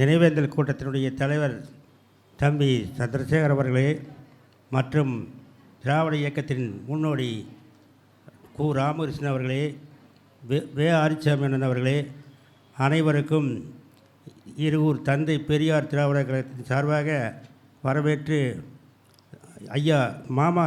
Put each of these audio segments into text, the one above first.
நினைவேந்தல் கூட்டத்தினுடைய தலைவர் தம்பி சந்திரசேகர் அவர்களே மற்றும் திராவிட இயக்கத்தின் முன்னோடி கு. ராமகிருஷ்ணன் அவர்களே வே வே. ஆரிச்சாமியன் அவர்களே அனைவருக்கும் இருவூர் தந்தை பெரியார் திராவிட கழகத்தின் சார்பாக வரவேற்று ஐயா மாமா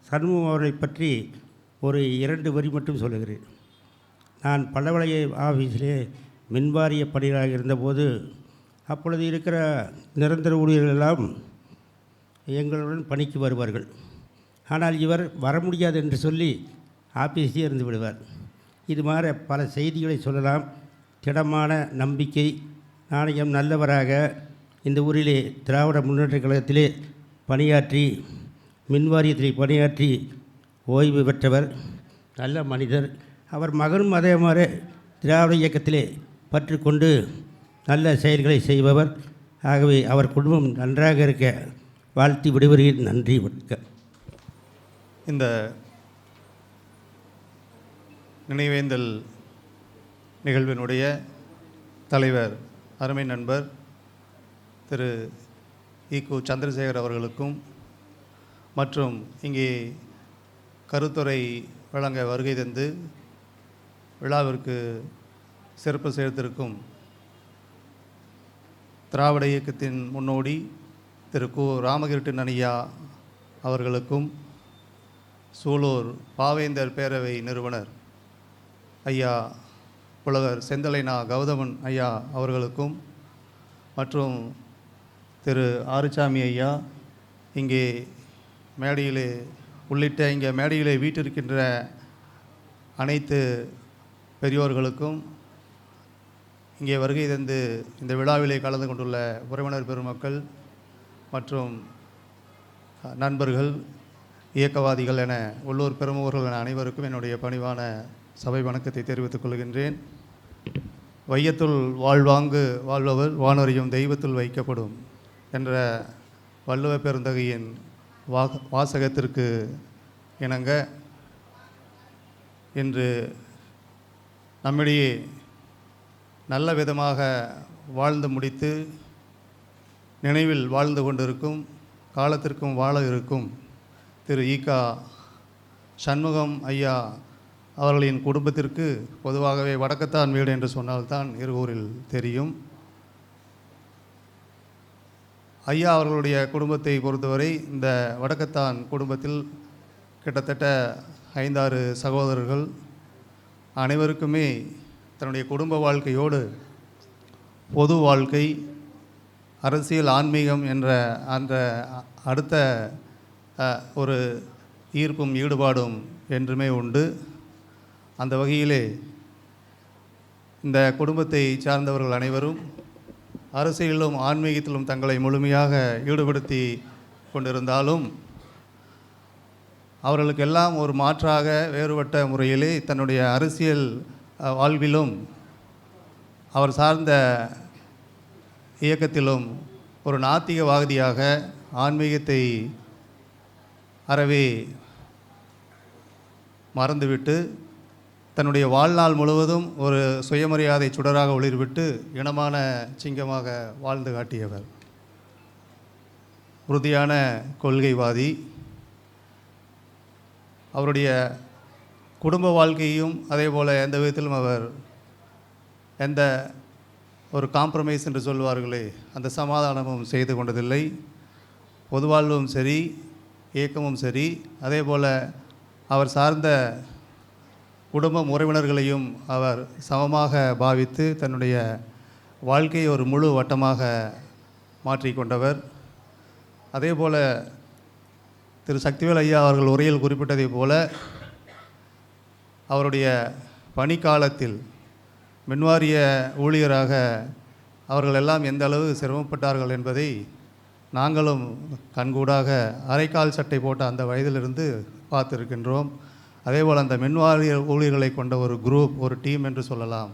சண்முகம் அவர்களை பற்றி ஒரு இரண்டு வரி மட்டும் சொல்லுகிறேன். நான் பல்லவளைய ஆஃபீஸிலே மின்வாரிய பணிகளாக இருந்தபோது அப்பொழுது இருக்கிற நிரந்தர ஊழியர்கள் எல்லாம் எங்களுடன் பணிக்கு வருவார்கள். ஆனால் இவர் வர முடியாது என்று சொல்லி ஆஃபீஸே இருந்து விடுவார். இது மாதிரி பல செய்திகளை சொல்லலாம். திடமான நம்பிக்கை நாணயம் நல்லவராக இந்த ஊரிலே திராவிட முன்னேற்ற கழகத்திலே பணியாற்றி மின்வாரியத்தில் பணியாற்றி ஓய்வு பெற்றவர் நல்ல மனிதர். அவர் மகனும் அதே மாதிரி திராவிட இயக்கத்திலே பற்று கொண்டு நல்ல செயல்களை செய்பவர். ஆகவே அவர் குடும்பம் நன்றாக இருக்க வாழ்த்தி விடுவரின் நன்றி வணக்கம். இந்த நினைவேந்தல் நிகழ்வினுடைய தலைவர் அருமை நண்பர் திரு ஈகு சந்திரசேகர் அவர்களுக்கும் மற்றும் இங்கே கருத்துரை வழங்க வருகை தந்து விழாவிற்கு சிறப்பு சேர்த்திருக்கும் திராவிட இயக்கத்தின் முன்னோடி திரு கு ராமகிருட்டன் ஐயா அவர்களுக்கும் சூலூர் பாவேந்தர் பேரவை நிறுவனர் ஐயா புலவர் செந்தலைனா கௌதமன் ஐயா அவர்களுக்கும் மற்றும் திரு ஆறுசாமி ஐயா இங்கே மேடையிலே உள்ளிட்ட இங்கே மேடையிலே வீட்டிருக்கின்ற அனைத்து பெரியோர்களுக்கும் இங்கே வருகை தந்து இந்த விழாவிலே கலந்து கொண்டுள்ள உறவினர் பெருமக்கள் மற்றும் நண்பர்கள் இயக்கவாதிகள் என உள்ளூர் பெருமுகர்கள் என அனைவருக்கும் என்னுடைய பணிவான சபை வணக்கத்தை தெரிவித்துக் கொள்கின்றேன். வையத்துள் வாழ்வாங்கு வாழ்பவர் வானறியும் தெய்வத்துள் வைக்கப்படும் என்ற வள்ளுவ பெருந்தகையின் வா வாசகத்திற்கு இணங்க இன்று நம்மிடையே நல்ல விதமாக வாழ்ந்து முடித்து நினைவில் வாழ்ந்து கொண்டிருக்கும் காலத்திற்கும் வாழ இருக்கும் திரு ஈகா சண்முகம் ஐயா அவர்களின் குடும்பத்திற்கு பொதுவாகவே வடக்கத்தான் வீடு என்று சொன்னால்தான் இருகூரில் தெரியும். ஐயா அவர்களுடைய குடும்பத்தை பொறுத்தவரை இந்த வடக்கத்தான் குடும்பத்தில் கிட்டத்தட்ட ஐந்தாறு சகோதரர்கள். அனைவருக்குமே தன்னுடைய குடும்ப வாழ்க்கையோடு பொது வாழ்க்கை அரசியல் ஆன்மீகம் என்ற அந்த அடுத்த ஒரு ஈர்ப்பும் ஈடுபாடும் என்றுமே உண்டு. அந்த வகையிலே இந்த குடும்பத்தை சார்ந்தவர்கள் அனைவரும் அரசியலிலும் ஆன்மீகத்திலும் தங்களை முழுமையாக ஈடுபடுத்தி கொண்டிருந்தாலும் அவர்களுக்கெல்லாம் ஒரு மாற்றாக வேறுபட்ட முறையிலே தன்னுடைய அரசியல் வாழ்விலும் அவர் சார்ந்த இயக்கத்திலும் ஒரு நாத்திகவாதியாக ஆன்மீகத்தை அறவே மறந்துவிட்டு தன்னுடைய வாழ்நாள் முழுவதும் ஒரு சுயமரியாதை சுடராக ஒளிர்விட்டு இனமான சிங்கமாக வாழ்ந்து காட்டியவர். உறுதியான கொள்கைவாதி. அவருடைய குடும்ப வாழ்க்கையும் அதே போல் எந்த விதத்திலும் அவர் எந்த ஒரு காம்ப்ரமைஸ் என்று சொல்வார்களே அந்த சமாதானமும் செய்து கொண்டதில்லை. பொதுவாழ்வும் சரி இயக்கமும் சரி அதே போல் அவர் சார்ந்த குடும்ப உறவினர்களையும் அவர் சமமாக பாவித்து தன்னுடைய வாழ்க்கையை ஒரு முழு வட்டமாக மாற்றிக்கொண்டவர் அதே போல் திரு சக்திவேல் ஐயா அவர்கள் உரையில் குறிப்பிட்டதைப் போல அவருடைய பணிக்காலத்தில் மின்வாரிய ஊழியராக அவர்கள் எல்லாம் எந்த அளவு சிரமப்பட்டார்கள் என்பதை நாங்களும் கண்கூடாக அரைக்கால் சட்டை போட்ட அந்த வயதிலிருந்து பார்த்திருக்கின்றோம். அதேபோல் அந்த மின்வாரிய ஊழியர்களை கொண்ட ஒரு குரூப் ஒரு டீம் என்று சொல்லலாம்.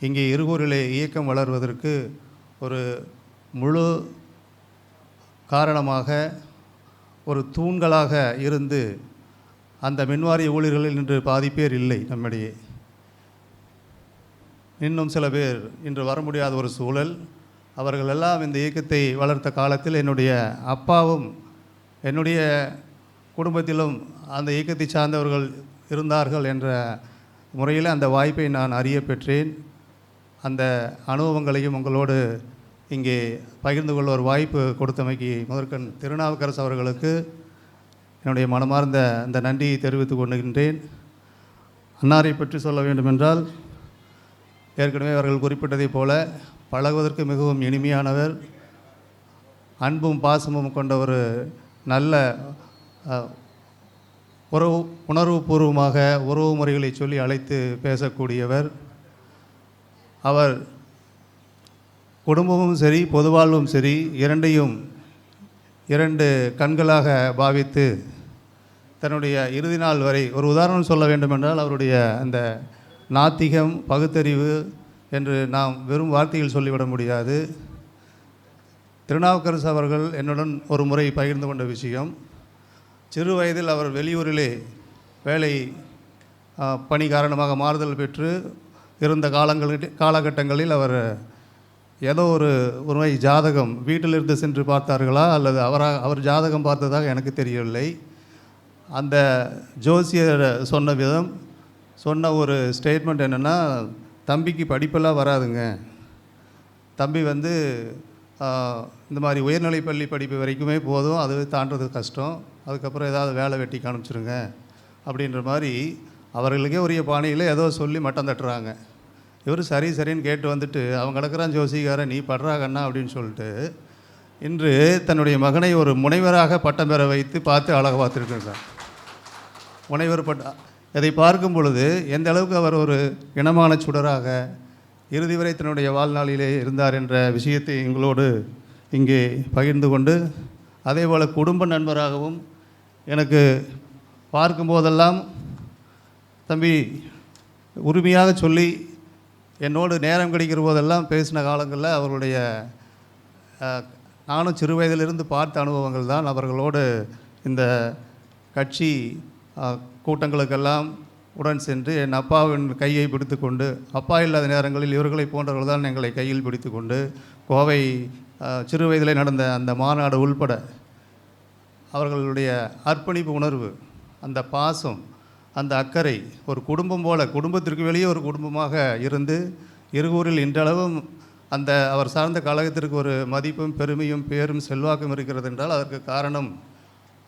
இங்கே இருகூரிலே இயக்கம் வளர்வதற்கு ஒரு முழு காரணமாக ஒரு தூண்களாக இருந்து அந்த மின்வாரிய ஊழியர்களில் இன்று பாதி பேர் இல்லை நம்மிடையே. இன்னும் சில பேர் இன்று வர முடியாத ஒரு சூழல். அவர்கள் எல்லாம் இந்த இயக்கத்தை வளர்த்த காலத்தில் என்னுடைய அப்பாவும் என்னுடைய குடும்பத்திலும் அந்த இயக்கத்தை சார்ந்தவர்கள் இருந்தார்கள் என்ற முறையில் அந்த வாய்ப்பை நான் அறிய பெற்றேன். அந்த அனுபவங்களையும் உங்களோடு இங்கே பகிர்ந்து கொள்ள ஒரு வாய்ப்பு கொடுத்தமைக்கு முதற்கண் திருநாவுக்கரசு அவர்களுக்கு என்னுடைய மனமார்ந்த அந்த நன்றியை தெரிவித்துக் கொண்டுகின்றேன் அன்னாரை பற்றி சொல்ல வேண்டுமென்றால் ஏற்கனவே அவர்கள் குறிப்பிட்டதைப் போல பழகுவதற்கு மிகவும் இனிமையானவர் அன்பும் பாசமும் கொண்ட ஒரு நல்ல உறவு உணர்வுபூர்வமாக உறவு முறைகளை சொல்லி அழைத்து பேசக்கூடியவர். அவர் குடும்பமும் சரி பொதுவாழ்வும் சரி இரண்டையும் இரண்டு கண்களாக பாவித்து தன்னுடைய இறுதி நாள் வரை ஒரு உதாரணம் சொல்ல வேண்டுமென்றால் அவருடைய அந்த நாத்திகம் பகுத்தறிவு என்று நாம் வெறும் வார்த்தையில் சொல்லிவிட முடியாது. திருநாவுக்கரசு அவர்கள் என்னுடன் ஒரு முறை பகிர்ந்து கொண்ட விஷயம். சிறு வயதில் அவர் வெளியூரிலே வேலை பணி காரணமாக மாறுதல் பெற்று இருந்த காலங்கள் காலகட்டங்களில் அவர் ஏதோ ஒரு ஒரு ஜாதகம் வீட்டிலிருந்து சென்று பார்த்தார்களா? அல்லது அவராக அவர் ஜாதகம் பார்த்ததாக எனக்கு தெரியவில்லை. அந்த ஜோசியர் சொன்ன விதம் சொன்ன ஒரு ஸ்டேட்மெண்ட் என்னென்னா தம்பிக்கு படிப்பெல்லாம் வராதுங்க. தம்பி வந்து இந்த மாதிரி உயர்நிலை பள்ளி படிப்பு வரைக்குமே போதும். அது தாண்டது கஷ்டம். அதுக்கப்புறம் ஏதாவது வேலை வெட்டி காமிச்சிருங்க. அப்படின்ற மாதிரி அவர்களுக்கே உரிய பாணியில் ஏதோ சொல்லி மட்டம் தட்டுறாங்க. இவர் சரி சரின்னு கேட்டு வந்துட்டு அவன் கிடக்கிறான் ஜோசிகாரன் நீ படுறா கண்ணா அப்படின்னு சொல்லிட்டு இன்று தன்னுடைய மகனை ஒரு முனைவராக பட்டம் பெற வைத்து பார்த்து அழகாக பார்த்துருக்கார் முனைவர் பட்ட இதை பார்க்கும் பொழுது எந்த அளவுக்கு அவர் ஒரு இனமான சுடராக இறுதி வரை தன்னுடைய வாழ்நாளிலே இருந்தார் என்ற விஷயத்தை எங்களோடு இங்கே பகிர்ந்து கொண்டு அதேபோல் குடும்ப நண்பராகவும் எனக்கு பார்க்கும்போதெல்லாம் தம்பி உரிமையாக சொல்லி என்னோடு நேரம் கிடைக்கிற போதெல்லாம் பேசின காலங்களில் அவருடைய நானும் சிறு வயதிலிருந்து பார்த்த அனுபவங்கள் தான் அவர்களோடு இந்த கட்சி கூட்டங்களுக்கெல்லாம் உடன் சென்று என் அப்பாவின் கையை பிடித்து கொண்டு அப்பா இல்லாத நேரங்களில் இவர்களை போன்றவர்கள் தான் எங்களை கையில் பிடித்து கொண்டு கோவை சிறு வயதிலே நடந்த அந்த மாநாடு உள்பட அவர்களுடைய அர்ப்பணிப்பு உணர்வு அந்த பாசம் அந்த அக்கறை ஒரு குடும்பம் போல குடும்பத்திற்கு வெளியே ஒரு குடும்பமாக இருந்து இருகூரில் இன்றளவும் அந்த அவர் சார்ந்த கழகத்திற்கு ஒரு மதிப்பும் பெருமையும் பேரும் செல்வாக்கும் இருக்கிறது என்றால் அதற்கு காரணம்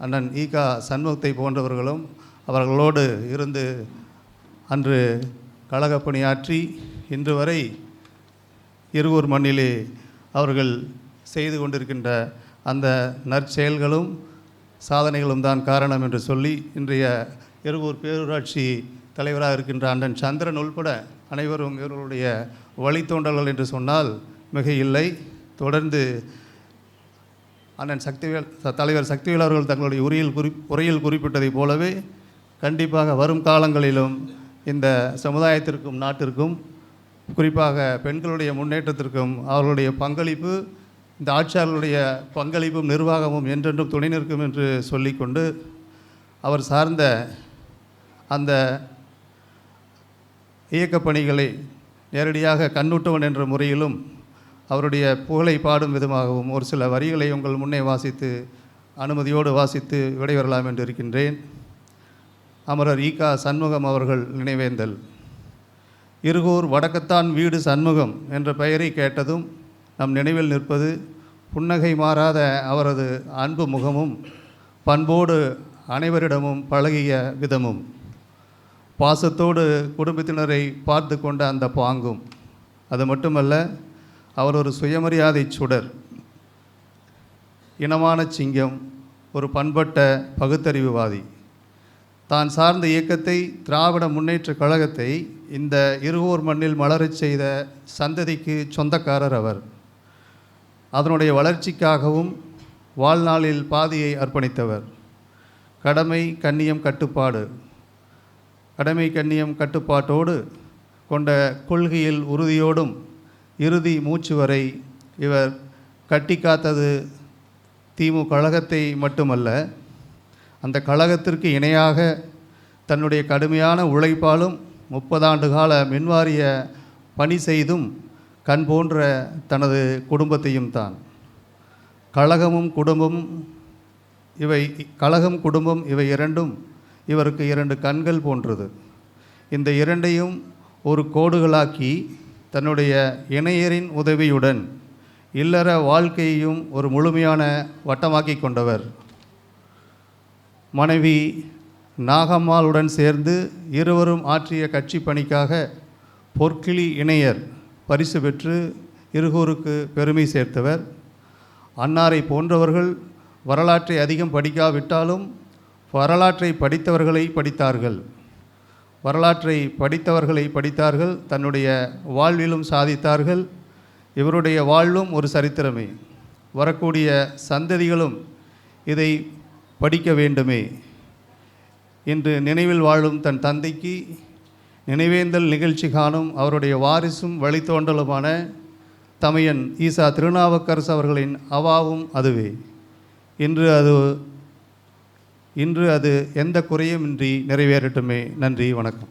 அண்ணன் ஈகா சண்முகத்தை போன்றவர்களும் அவர்களோடு இருந்து அன்று கழக பணியாற்றி இன்று வரை இருகூர் மண்ணிலே அவர்கள் செய்து கொண்டிருக்கின்ற அந்த நற்செயல்களும் சாதனைகளும் தான் காரணம் என்று சொல்லி இன்றைய எருவூர் பேரூராட்சி தலைவராக இருக்கின்ற அண்ணன் சந்திரன் உள்பட அனைவரும் இவர்களுடைய வழித்தோண்டல்கள் என்று சொன்னால் மிக இல்லை தொடர்ந்து அண்ணன் சக்திவேல் தலைவர் சக்திவேல் அவர்கள் தங்களுடைய உரையில் குறி உரையில் குறிப்பிட்டதைப் போலவே கண்டிப்பாக வரும் காலங்களிலும் இந்த சமுதாயத்திற்கும் நாட்டிற்கும் குறிப்பாக பெண்களுடைய முன்னேற்றத்திற்கும் அவர்களுடைய பங்களிப்பு இந்த ஆட்சியாளர்களுடைய பங்களிப்பும் நிர்வாகமும் என்றென்றும் துணை நிற்கும் என்று சொல்லிக்கொண்டு அவர் சார்ந்த அந்த இயக்கப் பணிகளை நேரடியாக கண்ணூட்டவன் என்ற முறையிலும் அவருடைய புகழை பாடும் விதமாகவும் ஒரு சில வரிகளை உங்கள் முன்னே வாசித்து அனுமதியோடு வாசித்து விடைபெறலாம் என்று இருக்கின்றேன். அமரர் ஈகா சண்முகம் அவர்கள் நினைவேந்தல். இருகூர் வடக்கத்தான் வீடு சண்முகம் என்ற பெயரை கேட்டதும் நம் நினைவில் நிற்பது புன்னகை மாறாத அவரது அன்பு முகமும் பண்போடு அனைவரிடமும் பழகிய விதமும். பாசத்தோடு குடும்பத்தினரை பார்த்து கொண்ட அந்த பாங்கும். அது மட்டுமல்ல அவர் ஒரு சுயமரியாதை சுடர். இனமான சிங்கம் ஒரு பண்பட்ட பகுத்தறிவுவாதி. தான் சார்ந்த இயக்கத்தை திராவிட முன்னேற்றக் கழகத்தை இந்த இருகூர் மண்ணில் மலரச் செய்த சந்ததிக்கு சொந்தக்காரர் அவர். அதனுடைய வளர்ச்சிக்காகவும் வாழ்நாளில் பாதியை அர்ப்பணித்தவர். கடமை கண்ணியம் கட்டுப்பாடு. கடமை கண்ணியம் கட்டுப்பாட்டோடு கொண்ட கொள்கையில் உறுதியோடும் இறுதி மூச்சு வரை இவர் கட்டி காத்தது திமுக கழகத்தை மட்டுமல்ல அந்த கழகத்திற்கு இணையாக தன்னுடைய கடுமையான உழைப்பாலும் முப்பதாண்டு கால மின்வாரிய பணி செய்தும் கண் போன்ற தனது குடும்பத்தையும் தான். கழகமும் குடும்பமும் இவை கழகம் குடும்பம் இவை இரண்டும் இவருக்கு இரண்டு கண்கள் போன்றது. இந்த இரண்டையும் ஒரு கோடுகளாக்கி தன்னுடைய இணையரின் உதவியுடன் இல்லற வாழ்க்கையையும் ஒரு முழுமையான வட்டமாக்கி கொண்டவர். மனைவி நாகம்மாளுடன் சேர்ந்து இருவரும் ஆற்றிய கட்சி பணிக்காக பொற்கிளி இணையர் பரிசு பெற்று இருகூருக்கு பெருமை சேர்த்தவர். அன்னாரை போன்றவர்கள் வரலாற்றை அதிகம் படிக்காவிட்டாலும் வரலாற்றை படித்தவர்களை படித்தார்கள். வரலாற்றை படித்தவர்களை படித்தார்கள். தன்னுடைய வாழ்விலும் சாதித்தார்கள். இவருடைய வாழ்வும் ஒரு சரித்திரமே. வரக்கூடிய சந்ததிகளும் இதை படிக்க வேண்டுமே. இன்று நினைவில் வாழும் தன் தந்தைக்கு நினைவேந்தல் நிகழ்ச்சி காணும் அவருடைய வாரிசும் வழித்தோன்றலுமான தமையன் ஈசா திருநாவுக்கரசு அவர்களின் அவாவும் அதுவே. இன்று அது இன்று அது எந்த குறையும் இன்றி நிறைவேறட்டுமே. நன்றி வணக்கம்.